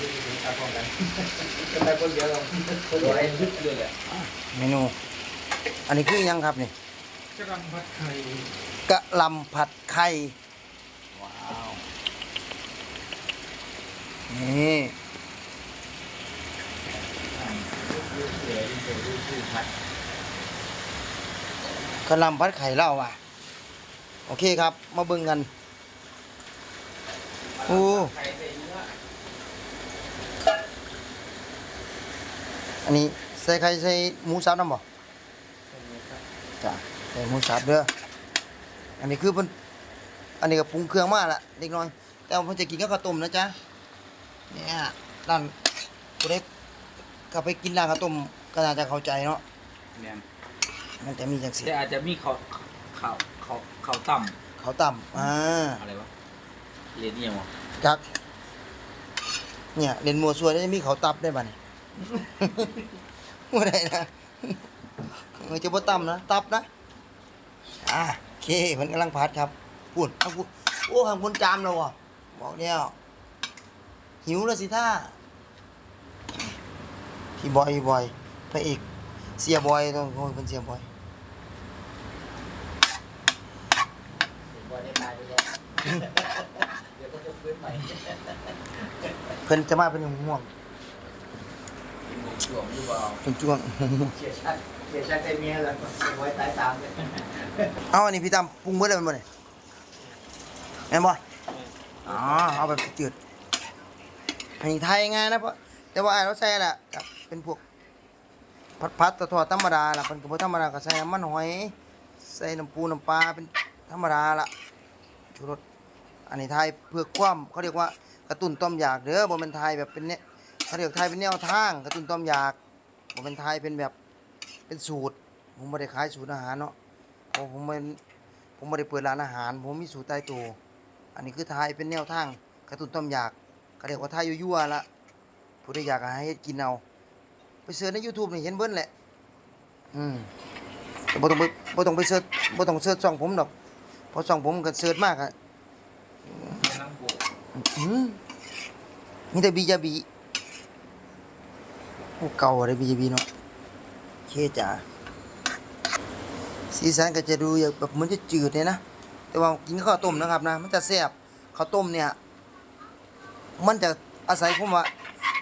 ที่ถึงตาพร้อมกันจะไปคนเดียวเราคนเดียวไอ้ลึกเลยแหละเมนู อันนี้คือยังครับนี่จะรำผัดไข่กะลำผัดไข่ว้าวนี่กเสือลูกเสือลูกชื่อผัดกะลำผัดไข่เล่าว่ะ โอเคครับ มาเบิ่งกันโอ้ ไข่ใส่เนื้ ออันนี้ใส่ไข่ใส่หมูสับน้ำบ่จ้ะใส่หมูสับเด้ออันนี้คือเพิ่นอันนี้ก็ปรุงเครื่องมาละเล็กน้อย แต่ว่าเพิ่นจะกินกับข้าวต้มนะจ๊ะเนี่ยร้านผู้ใดก็ไปกินร้านข้าวต้มก็น่าจะเข้าใจเนาะเนี่ยมันจะมีจังซี่แต่อาจจะมีเขาเขาเขาเขาต่ข้าวต่ำอ่าำอะไรวะเรียนนี่ยังวะจักเนี่ยเล่นมัวซัวได้มีเขาตับได้บ่เนี่ย บ่ได้นะเออจะบ่ต่ำนะ ตับนะ อ่าโอเคเพิ่นกำลังพัดครับพูดเอาพูดโอ้ทำคนจามแล้วอะ บอกแล้วหิวแล้วสิท่าพี่บอยพี่บอยพระเอกเสียบอยต้องโอ้ยเพิ่นเสียบอยบอยได้ตายไปแล้วเดี๋ยวก็จะฟื้นใหม่ เพิ่นจะมาเป็นห่วงกิน หมูช่วงหรือเปล่าๆเป็นจ้วง เสียชัดเสียชัดใจเมียแล้วบอยตายตามเลยเอาอันนี้พี่ตามปรุงเบิดเลยแม่นบ่เนี่ยแม่นบ่อ๋อเอาแบบจืดให้ไทยง่ายนะเพราะแต่ว่าไอ้เราใส่แหละกับเป็นพวกผัดผัดๆทอดๆธรรมดาล่ะเป็นก็บ่ธรรมดาก็ใส่น้ำมันหอย ใส่น้ำปูน้ำปลาเป็นธรรมดาล่ะชูรสอันนี้ไทยเพื่อความเขาเรียกว่ากระตุ้นต้อมอยากเด้อบ่แม่นไทยแบบเป็นเนี่ย เขาเรียกไทยเป็นแนวทางกระตุ้นต้อมอยากบ่แม่นไทยเป็นแบบเป็นสูตร ผมบ่ได้ขายสูตรอาหารเนาะเพราะผมเป็นผมไม่ได้เปิดร้านอาหาร ผมมีสูตรตายตัวอันนี้คือทายเป็นแนวทางกระตุ้นต้อมอยากก็เรียกว่าทายยั่วๆละผู้ใดอยากให้เฮ็ดกินเอาไปเสิร์ชใน YouTube นี่เห็นเบิ้นแหละอืมแต่บ่ต้องไปบ่ต้องไปเสิร์ชบ่ต้องเสิร์ชช่องผมดอกเพราะช่องผมก็เสิร์ชมากอะนั่งโบกอืมมีแต่บีจาบี โอ้เก่าอะไรบีจาบีเนาะเคจ้าสีสันก็จะดูแบบเหมือนจะจืดเลยนะ แต่ว่ากินข้าวต้มนะครับนะ มันจะแซ่บข้าวต้มเนี่ย มันจะอาศัยผมว่า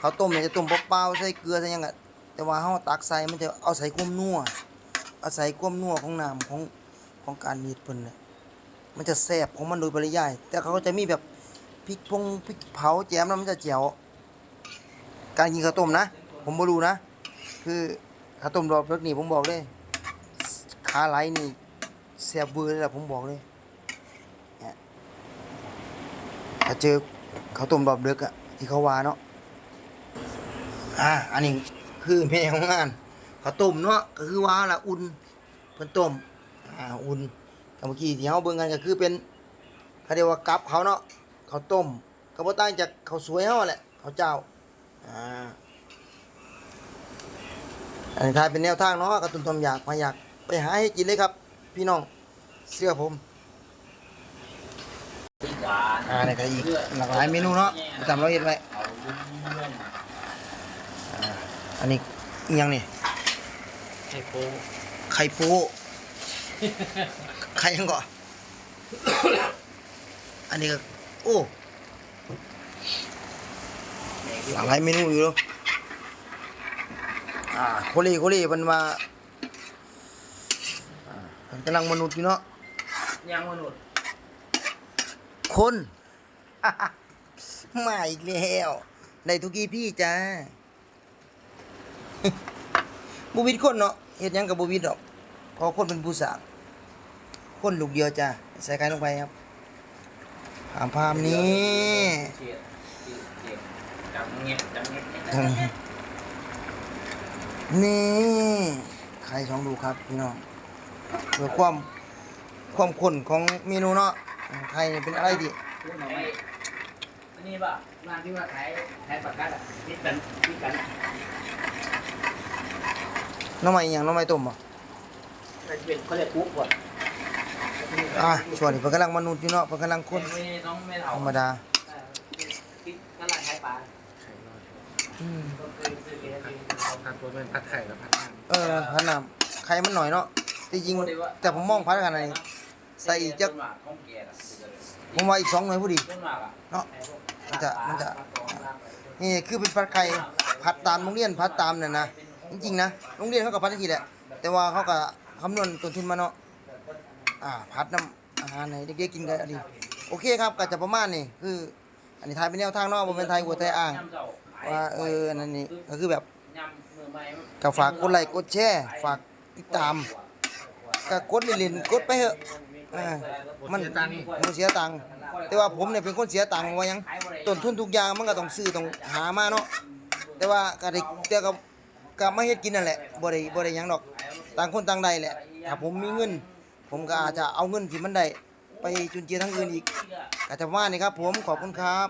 ข้าวต้มเนี่ยจะต้มเปล่าๆใส่เกลือใส่ยังอะแต่ว่าเฮาตักใส่มันจะเอาใส่ความนัวอาศัยความนัวของน้ำของของการมีดเพิ่นเนี่ยมันจะแซ่บของมันโดยปริยาย แต่เขาก็จะมีแบบพริกพงพริกเผาแจมแล้วมันจะแจ๋วการกินข้าวต้มนะ ผมบ่รู้นะ คือข้าวต้มรอบเลิกนี่ผมบอกเลยขาไหลนี่เสียบเบือเลยล่ะผมบอกเลยนี่ถ้าเจอข้าวต้มดอบเดึกอะที่เขาวาเนาะอ่าอันนี้คือแม่ของงานข้าวต้มเนาะก็คือว่าละอุ่นเพิ่นต้มอ่าอุ่นแต่เมื่อกี้ที่เฮาเบิ่งกันก็คือเป็นเขาเรียกว่ากับเขาเนาะข้าวต้มก็บ่ต่างจากข้าวสวยเฮาแหละข้าวเจ้าอ่า อันนี้ทายเป็นแนวทางเนาะกระตุ้นต้มอยากมาอยากไปหาให้กินเลยครับ พี่น้องเสื้อผมที่หวานอ่าในกระอีกหลากหลายเมนูเนาะประจำเราเห็นไว้เอาเรื่องอันนี้อิหยังนี่ไข่โป๊ไข่ปูไข่ยังก่อนอันนี้ก็โอ้หลากหลายเมนูอยู่เนาะ อ่าโคลีโคลีมันมาอ่ามันกำลังมนุษย์อยู่เนาะยังมนุษย์ คนมาอีกแล้วในทุกี้พี่จ้าบูวิดคนเนาะเฮ็ดหยังกับบูวิดดอกเพอคนเป็นผู้สร้างคนลูกเดียวจ้าใส่ไข่ลงไปครับผามพามนี้เฉียดเฉียดจังเงี้ยจังเงี้ย นี่ ไข่สองลูกครับพี่น้องเพื่อความความข้นของเมนูเนาะไข่นี่เป็นอะไรดีพูดหน่อยอันนี้ป่ะร้านที่ว่าขายขายปากกัดอะที่กันที่กันหน้องใหม่อหย่างหน้องใหม่ต้มบ่เป็นเขาเรียกปุ๊บก่อนอะส่วนนี้เพิ่นกำลังมนุษย์อยู่เนาะเพิ่นกำลังคนไม่น้องไม่เท่าธรรมดาที่ตลาดขายปลาข่น้อยอืม ผัดตัวเป็นผัดไข่แล้วผัดน้ำเออพันน้ำไข่มันหน่อยเนาะจริงๆแต่ผมมองพัดกันนี้ใส่อีกจักผมว่าอีกสองหน่วยพอดีเนาะมันจะมันจะนี่คือเป็นผัดไข่ผัดตามโรงเรียนผัดตามเนี่ยนะจริงๆนะโรงเรียนเขาก็ผัดทีแหละ แต่ว่าเขาก็คำนวณต้นทุนมาเนาะอ่าผัดน้ำอาหารให้เด็กๆกินกันอันนี้โอเคครับก็จะประมาณนี้คือ อันนี้ไทยเป็นแนวทางเนาะบ่เป็นไทยอวไทยอ้างว่าเอออันนั้นนี่ก็คือแบบ ก็ฝากกดไลค์กดแชร์ฝากติดตามก็กดเล่นๆกดไปเถอะอ่ามันมันเสียตังค์แต่ว่าผมเนี่ยเป็นคนเสียตังค์ว่าหยังต้นทุนทุกอย่างมันก็ต้องซื้อต้องหามาเนาะแต่ว่าก็ได้แต่ก็ก็มาเฮ็ดกินนั่นแหละบ่ได้บ่ได้หยังดอกต่างคนต่างได้แหละถ้าผมมีเงิน ผมก็อาจจะเอาเงินที่มันได้ไปจุนเจือทั้งอื่นอีกก็จะประมานี้ครับ ผมขอบคุณครับ